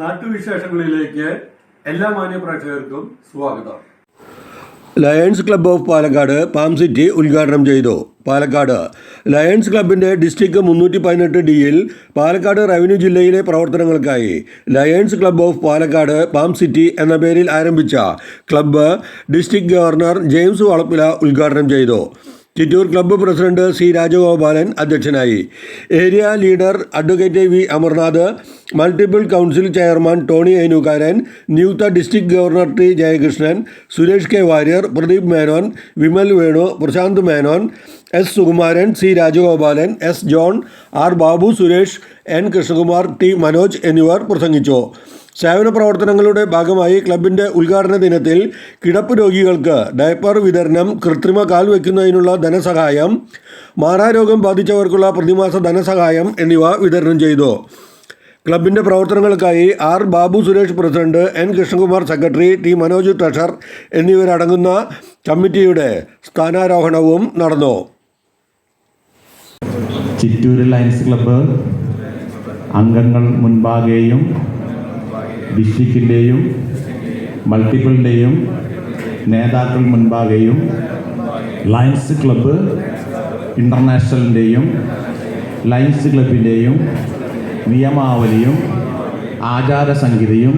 നാട്ടുവിശേഷങ്ങളിലേക്ക് എല്ലാ മാന്യ പ്രേക്ഷകർക്കും സ്വാഗതം. Lions club of Palakkad palm city ഉദ്ഘാടനം ചെയ്തു. പാലക്കാട്. ലയൺസ് ക്ലബിന്റെ ഡിസ്ട്രിക്ട് മുന്നൂറ്റി പതിനെട്ട് ഡിയിൽ പാലക്കാട് റവന്യൂ ജില്ലയിലെ പ്രവർത്തനങ്ങൾക്കായി lions club of Palakkad palm city എന്ന പേരിൽ ആരംഭിച്ച club district governor James Valappila ഉദ്ഘാടനം ചെയ്തു. Chittur club president C Rajagopalan അധ്യക്ഷനായി. Area leader advocate V Amarnath multiple council chairman Tony Enukaran നിയുക്ത district governor T Jayakrishnan Suresh K Warrier Pradeep Menon Vimal Venu Prashanth Menon S Sukumaran C Rajagopalan S John R Babu Suresh N Krishnakumar T Manoj എന്നിവർ പ്രസംഗിച്ചു. സേവന പ്രവർത്തനങ്ങളുടെ ഭാഗമായി ക്ലബിന്റെ ഉദ്ഘാടന ദിനത്തിൽ കിടപ്പ് രോഗികൾക്ക് ഡയപ്പർ വിതരണം കൃത്രിമ കാൽ വയ്ക്കുന്നതിനുള്ള ധനസഹായം മാറാരോഗം ബാധിച്ചവർക്കുള്ള പ്രതിമാസ ധനസഹായം എന്നിവ വിതരണം ചെയ്തു. ക്ലബിന്റെ പ്രവർത്തനങ്ങൾക്കായി R Babu Suresh president N Krishnakumar secretary T Manoj treasurer എന്നിവരടങ്ങുന്ന കമ്മിറ്റിയുടെ സ്ഥാനാരോഹണവും നടന്നു. ചിറ്റൂർ ലയൻസ് ക്ലബ്ബ് അംഗങ്ങൾ മുൻപാകെയും ഡിസ്ട്രിക്റ്റിന്റെയും മൾട്ടിപ്പിളിന്റെയും നേതാക്കൾ മുൻപാകെയും ലയൻസ് ക്ലബ്ബ് ഇന്റർനാഷണലിന്റെയും ലയൻസ് ക്ലബിന്റെയും നിയമാവലിയും ആചാരസംഹിതയും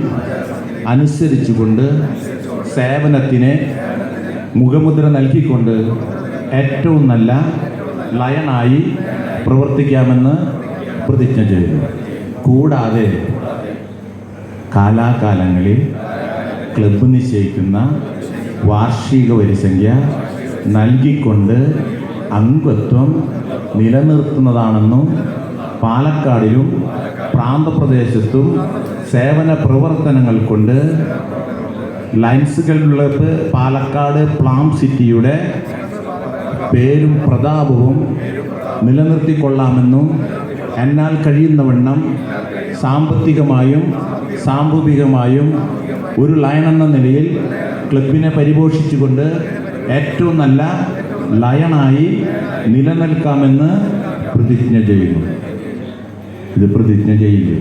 അനുസരിച്ചുകൊണ്ട് സേവനത്തിന് മുഖമുദ്ര നൽകിക്കൊണ്ട് ഏറ്റവും നല്ല ലയണായി പ്രവർത്തിക്കാമെന്ന് പ്രതിജ്ഞ ചെയ്തു. കൂടാതെ കാലാകാലങ്ങളിൽ ക്ലബ്ബ് നിശ്ചയിക്കുന്ന വാർഷിക വരിസംഖ്യ നൽകിക്കൊണ്ട് അംഗത്വം നിലനിർത്തുന്നതാണെന്നും പാലക്കാടിലും പ്രാന്തപ്രദേശത്തും സേവന പ്രവർത്തനങ്ങൾ കൊണ്ട് ലയൻസ് ക്ലബ്ബ് പാലക്കാട് പ്ലാം സിറ്റിയുടെ പേരും പ്രതാപവും നിലനിർത്തിക്കൊള്ളാമെന്നും എന്നാൽ കഴിയുന്നവണ്ണം സാമ്പത്തികമായും സാമൂഹികമായും ഒരു ലയൺ എന്ന നിലയിൽ ക്ലബിനെ പരിപോഷിച്ചുകൊണ്ട് ഏറ്റവും നല്ല ലയണായി നിലനിൽക്കാമെന്ന് പ്രതിജ്ഞ ചെയ്യുന്നു. ഇത് പ്രതിജ്ഞ ചെയ്യില്ലേ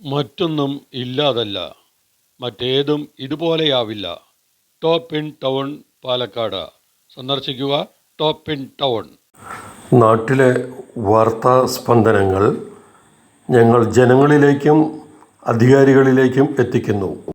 മറ്റൊന്നും ഇല്ലാതല്ല. മറ്റേതും ഇതുപോലെയാവില്ല. Top in town Palakkad. സന്ദർശിക്കുക ടോപ്പ് ഇൻ ടൗൺ. നാട്ടിലെ വാർത്താ സ്പന്ദനങ്ങൾ ഞങ്ങൾ ജനങ്ങളിലേക്കും അധികാരികളിലേക്കും എത്തിക്കുന്നു.